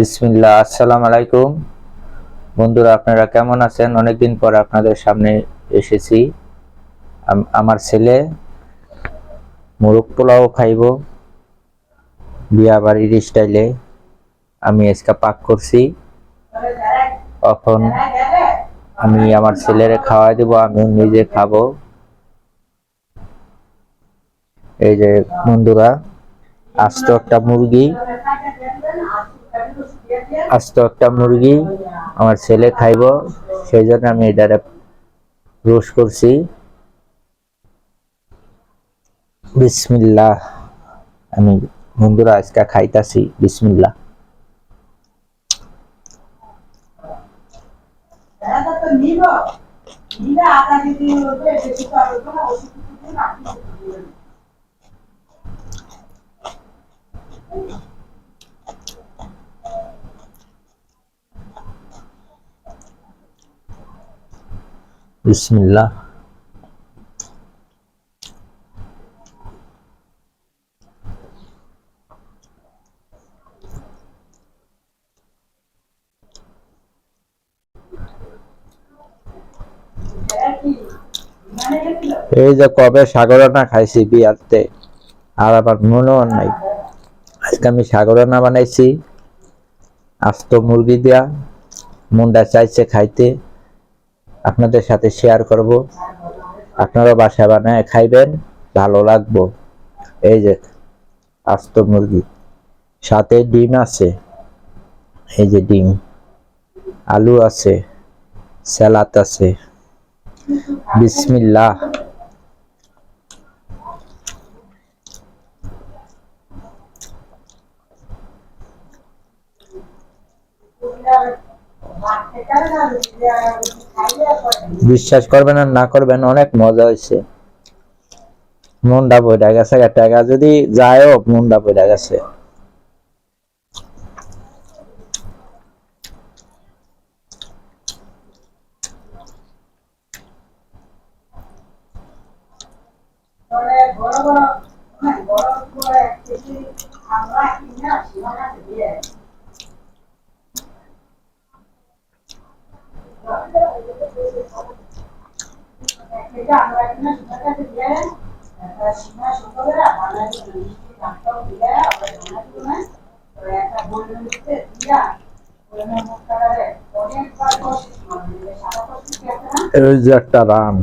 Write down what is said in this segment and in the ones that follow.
বিসমিল্লাহ, আসসালামু আলাইকুম। বন্ধুরা, আপনারা কেমন আছেন? অনেকদিন পর আপনাদের সামনে এসেছি। আম- আমার ছেলে, মোরগ পোলাও খাইব। বিয়া বাড়ির স্টাইলে আমি আজকে পাক করছি। এখন আমি আমার ছেলেরে খাওয়াই দেবো আমি নিজে খাব। এই যে বন্ধুরা, আস্ত একটা মুরগি। আস্ত একটা মুরগি আমার ছেলে খাইব, সেই জন্য আমি এটারে রোস করছি। বিসমিল্লাহ। আমি বন্ধুরা আজকে খাইতাছি, বিসমিল্লাহ। বিসমিল্লাহ। এই যে কবে সাগরানা খাইছি বিয়াতে, আর আবার মনেও নাই। আজকে আমি সাগরানা বানাইছি, আস্ত মুরগি দিয়া, মুন্ডা চাইছে খাইতে। আপনাদের সাথে শেয়ার করব। আপনারা বাসা বানায় খাইবেন, ভালো লাগবো। এই যে আস্ত মুরগি, সাথে ডিম আছে। এই যে ডিম, আলু আছে, স্যালাদ আছে। বিসমিল্লাহ। বিশ্বাস করবেন আর না করবেন, অনেক মজা হয়েছে। মনটা বইটা গেছে টাকা যদি যায়ও মনটা বইটা গেছে। এই যে একটা রান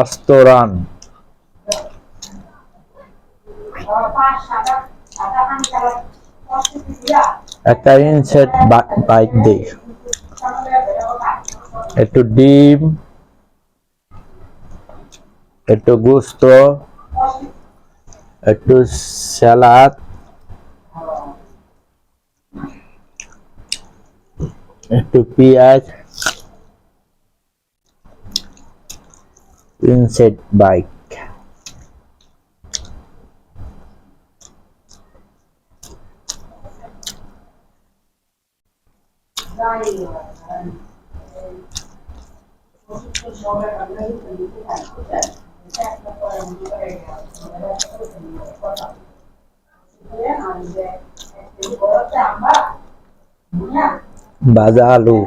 আস্ত রান। একটা ইনসেট বাইক দিই একটু ডিম। একটু গোস্ত একটু স্যালাদ। একটু পেঁয়াজ। ইনসেট বাইক। ভাজা আলু।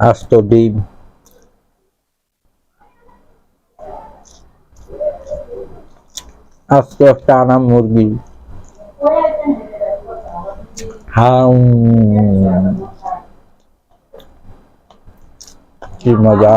আস্ত ডিম। আস্ত একটা আনা মুরগি। হাউ কি মজা